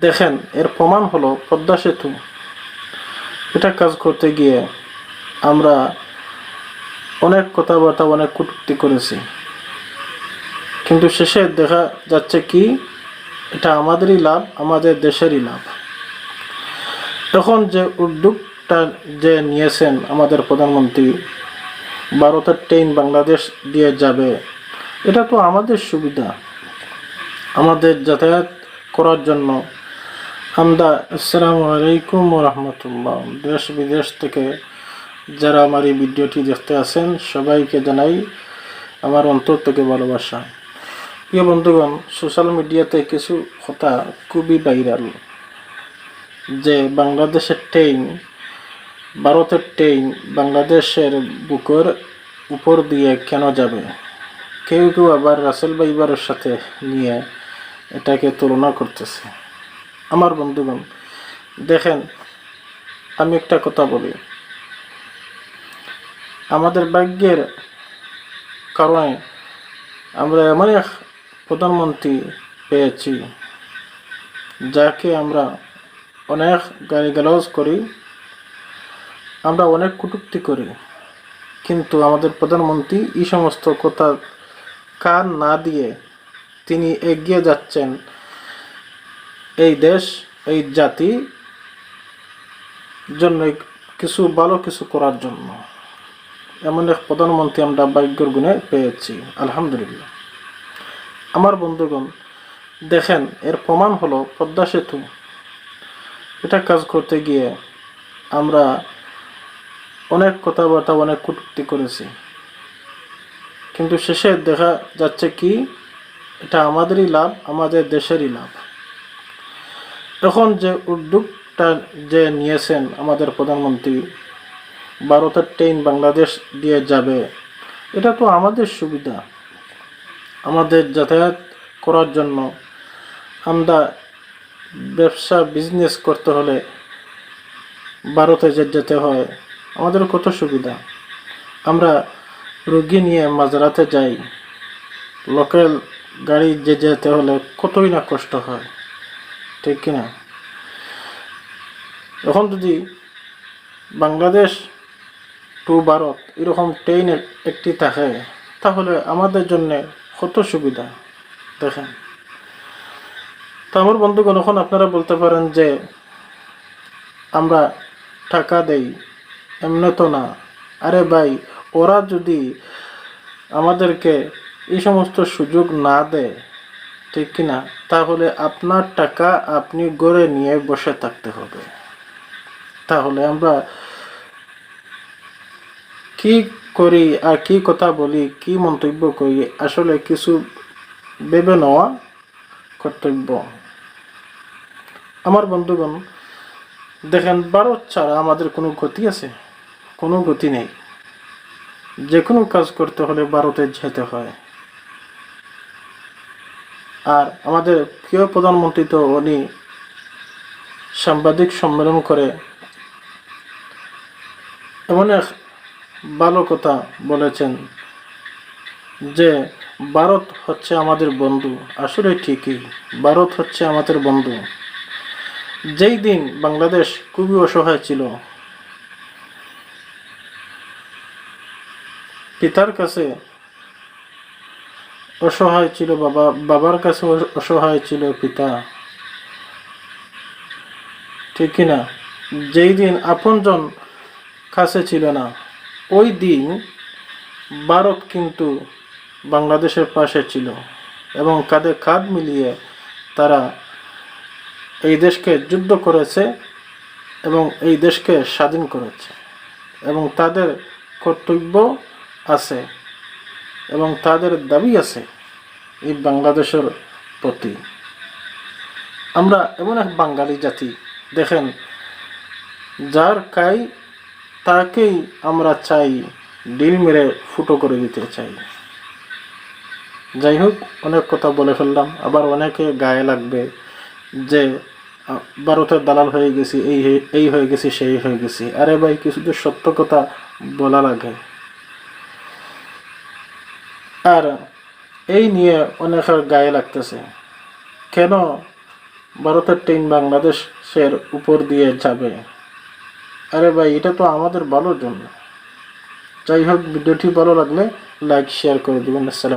দেখেন, এর প্রমাণ হলো পদ্মা সেতু। এটা কাজ করতে গিয়ে আমরা অনেক কথাবার্তা, অনেক কটূক্তি করেছি। কিন্তু শেষে দেখা যাচ্ছে কি, এটা আমাদেরই লাভ, আমাদের দেশেরই লাভ। এখন যে উদ্যোগটা যে নিয়েছেন আমাদের প্রধানমন্ত্রী, ভারতের ট্রেন বাংলাদেশ দিয়ে যাবে, এটা তো আমাদের সুবিধা। আমাদের যাতায়াত করার জন্য আমরা আসসালামু আলাইকুম রহমতুল্লাহ। দেশ বিদেশ থেকে যারা আমার এই ভিডিওটি দেখতে আছেন, সবাইকে জানাই আমার অন্তর থেকে ভালোবাসা। প্রিয় বন্ধুগণ সোশ্যাল মিডিয়াতে কিছু কথা খুবই ভাইরাল যে বাংলাদেশের ট্রেন ভারতের ট্রেন বাংলাদেশের বুকের উপর দিয়ে কেন যাবে? কেউ কেউ আবার রাসেল বাইবারের সাথে নিয়ে এটাকে তুলনা করতেছে। আমার বন্ধুগণ, দেখেন, আমি একটা কথা বলি। আমাদের ভাগ্যের কারণে আমরা এমন এক প্রধানমন্ত্রী পেয়েছি, যাকে আমরা অনেক গালিগালাজ করি, আমরা অনেক কটূক্তি করি, কিন্তু আমাদের প্রধানমন্ত্রী এই সমস্ত কথা কান না দিয়ে তিনি এগিয়ে যাচ্ছেন এই দেশ, এই জাতি জন্য কিছু ভালো কিছু করার জন্য। এমন এক প্রধানমন্ত্রী আমরা ভাগ্যর গুণে পেয়েছি, আলহামদুলিল্লাহ। আমার বন্ধুগণ, দেখেন, এর প্রমাণ হলো পদ্মা সেতু। এটা কাজ করতে গিয়ে আমরা অনেক কথাবার্তা, অনেক কটূক্তি করেছি। কিন্তু শেষে দেখা যাচ্ছে কি, এটা আমাদেরই লাভ, আমাদের দেশেরই লাভ। এখন যে উদ্যোগটা যে নিয়েছেন আমাদের প্রধানমন্ত্রী, ভারতের ট্রেন বাংলাদেশ দিয়ে যাবে, এটা তো আমাদের সুবিধা। আমাদের যাতায়াত করার জন্য আমরা ব্যবসা বিজনেস করতে হলে ভারতে যে যেতে হয়, আমাদের কত সুবিধা। আমরা রুগী নিয়ে মাঝরাতে যাই, লোকাল গাড়ি যে যেতে হলে কতই না কষ্ট হয়। ঠিক কিনা? এখন যদি বাংলাদেশ টু ভারত এরকম ট্রেন একটি থাকে, তাহলে আমাদের জন্য কত সুবিধা? দেখেন। তো আমার বন্ধুগণ, এখন আপনারা বলতে পারেন যে আমরা টাকা দেই, এমনি তো না। আরে ভাই, ওরা যদি আমাদেরকে এই সমস্ত সুযোগ না দেয় ঠিক কিনা, তাহলে আপনার টাকা আপনি গড়ে নিয়ে বসে থাকতে হবে। তাহলে আমরা কি করি আর কি কথা বলি, কি মন্তব্য করি, আসলে কিছু ভেবে নেওয়া কর্তব্য। আমার বন্ধুগণ, দেখেন, ভারত ছাড়া আমাদের কোনো গতি আছে? কোনো গতি নেই। যে কোনো কাজ করতে হলে ভারতে যেতে হয়। আর আমাদের প্রিয় প্রধানমন্ত্রী তো উনি সাংবাদিক সম্মেলন করে এমন এক ভালো কথা বলেছেন যে, ভারত হচ্ছে আমাদের বন্ধু। আসলে ঠিকই, ভারত হচ্ছে আমাদের বন্ধু। যেই দিন বাংলাদেশ খুবই অসহায় ছিল, পিতার কাছে অসহায় ছিল বাবা, বাবার কাছে অসহায় ছিল পিতা। ঠিক কিনা যেই দিন আপনজন কাছে ছিল না, ওই দিন ভারত কিন্তু বাংলাদেশের পাশে ছিল এবং কাঁধে কাঁধ মিলিয়ে তারা এই দেশকে যুদ্ধ করেছে এবং এই দেশকে স্বাধীন করেছে এবং তাদের কর্তব্য আছে। এবং তাদের দাবি আছে এই বাংলাদেশের প্রতি। আমরা এমন এক বাঙালি জাতি, দেখেন, যার কাই তাকেই আমরা চাই ডিল মেরে ফুটো করে দিতে চাই। যাই হোক, অনেক কথা বলে ফেললাম, আবার অনেকে গায়ে লাগবে যে ভারতের দালাল হয়ে গেছি, এই এই হয়ে গেছি, সেই হয়ে গেছি। আরে ভাই, কিছু সত্য কথা বলা লাগে। আর এই নিয়ে অনেকের গায়ে লাগতেছে। কেন ভারতের ট্রেন বাংলাদেশের উপর দিয়ে যাবে? আরে ভাই, এটা তো আমাদের ভালোর জন্য। যাই হোক, ভিডিওটি ভালো লাগলে লাইক শেয়ার করে দেবেন। আসসালাম